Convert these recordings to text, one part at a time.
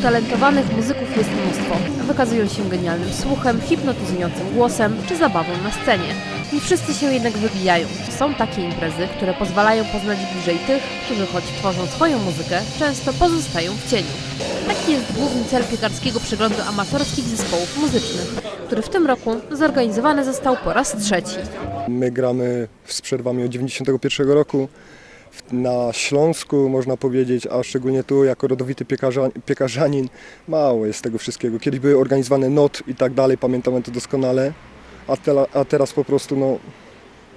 Utalentowanych muzyków jest mnóstwo. Wykazują się genialnym słuchem, hipnotyzującym głosem czy zabawą na scenie. Nie wszyscy się jednak wybijają. Są takie imprezy, które pozwalają poznać bliżej tych, którzy choć tworzą swoją muzykę, często pozostają w cieniu. Taki jest główny cel piekarskiego przeglądu amatorskich zespołów muzycznych, który w tym roku zorganizowany został po raz trzeci. My gramy z przerwami od 91 roku na Śląsku, można powiedzieć, a szczególnie tu jako rodowity piekarza, piekarzanin mało jest tego wszystkiego. Kiedyś były organizowane not i tak dalej, pamiętamy to doskonale, a, tela, a teraz po prostu no,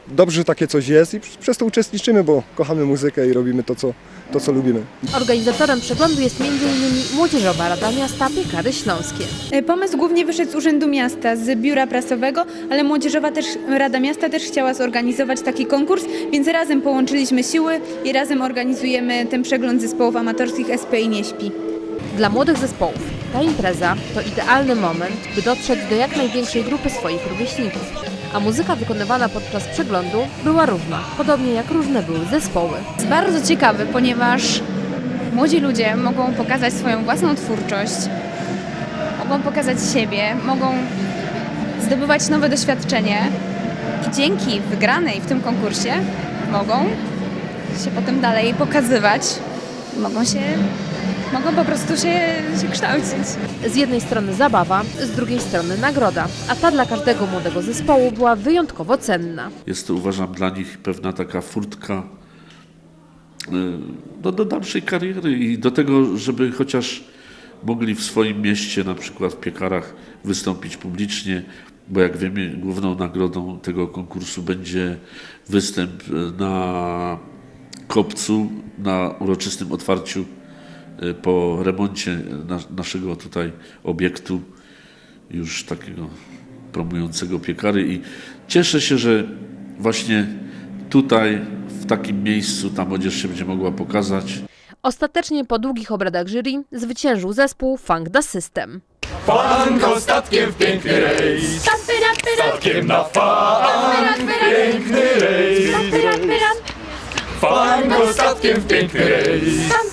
dobrze, że takie coś jest i pr- przez to uczestniczymy, bo kochamy muzykę i robimy to, co, to, co lubimy. Organizatorem przeglądu jest m.in. Młodzieżowa Rada Miasta Piekary Śląskie. E, Pomysł głównie wyszedł z Urzędu Miasta, z biura prasowego, ale Młodzieżowa też, Rada Miasta też chciała zorganizować taki konkurs, więc razem połączyliśmy siły i razem organizujemy ten przegląd zespołów amatorskich SP i Nie śpi. Dla młodych zespołów ta impreza to idealny moment, by dotrzeć do jak największej grupy swoich rówieśników. A muzyka wykonywana podczas przeglądu była różna, podobnie jak różne były zespoły. jest bardzo ciekawy, ponieważ młodzi ludzie mogą pokazać swoją własną twórczość, mogą pokazać siebie, mogą zdobywać nowe doświadczenie i dzięki wygranej w tym konkursie mogą się potem dalej pokazywać, mogą się, mogą po prostu się, się kształcić. Z jednej strony zabawa, z drugiej strony nagroda, a ta dla każdego młodego zespołu była wyjątkowo cenna. Jest to, uważam, dla nich pewna taka furtka y, no, do dalszej kariery i do tego, żeby chociaż mogli w swoim mieście, na przykład w piekarach, wystąpić publicznie, bo jak wiemy, główną nagrodą tego konkursu będzie występ y, na kopcu, na uroczystym otwarciu po remoncie na, naszego tutaj obiektu już takiego promującego piekary i cieszę się, że właśnie tutaj, w takim miejscu ta młodzież się będzie mogła pokazać. Ostatecznie po długich obradach jury zwyciężył zespół Funk Da System. Fanko statkiem w piękny rejs. Statkiem na fan Piękny rejs. Fanko statkiem w piękny rejs